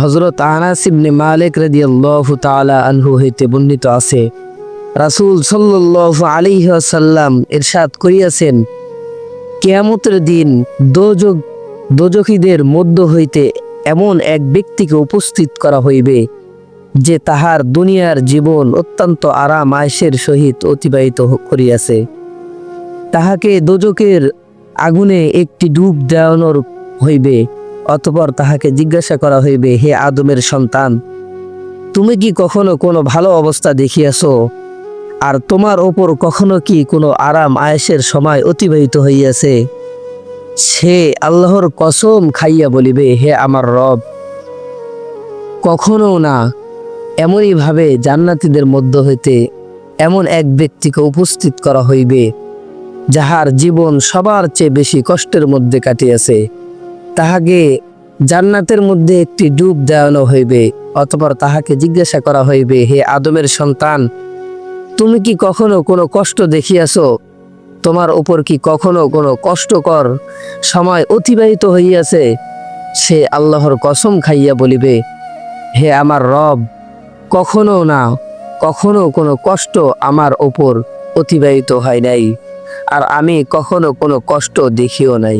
হজরত আনাস ইবনে মালিক রাদিয়াল্লাহু তাআলা আনহু হইতে বর্ণিত আছে, রাসূল সাল্লাল্লাহু আলাইহি ওয়াসাল্লাম ইরশাদ করিয়াছেন, কিয়ামতের দিন দোজক, দোজখীদের মধ্য হইতে এমন এক ব্যক্তিকে উপস্থিত করা হইবে, যে তাহার দুনিয়ার জীবন অত্যন্ত আরাম আয়েসের সহিত অতিবাহিত করিয়াছে। তাহাকে দোজকের আগুনে একটি ডুব দেওয়ানোর হইবে। অতপর তাহাকে জিজ্ঞাসা করা হইবে, হে আদমের সন্তান, তুমি কি কখনো কোনো ভালো অবস্থা দেখিয়াছ? আর তোমার ওপর কখনো কি কোনো আরাম আয়েসের সময় অতিবাহিত হইয়াছে? সে আল্লাহর কসম খাইয়া বলিবে, হে আমার রব কখনো না। এমনইভাবে জান্নাতীদের মধ্য হইতে এমন এক ব্যক্তিকে উপস্থিত করা হইবে, যাহার জীবন সবার চেয়ে বেশি কষ্টের মধ্যে কাটিয়াছে। তাহাকে জান্নাতের মধ্যে একটি ডুব দেওয়ানো হইবে, অতপর তাহাকে জিজ্ঞাসা করা হইবে, হে আদমের সন্তান, তুমি কি কখনো কোনো কষ্ট দেখিয়াছ? তোমার উপর কি কখনো কোনো কষ্টকর সময় অতিবাহিত হইয়াছে? সে আল্লাহর কসম খাইয়া বলিবে, হে আমার রব, কখনো না, কখনো কোনো কষ্ট আমার ওপর অতিবাহিত হয় নাই, আর আমি কখনো কোনো কষ্ট দেখিও নাই।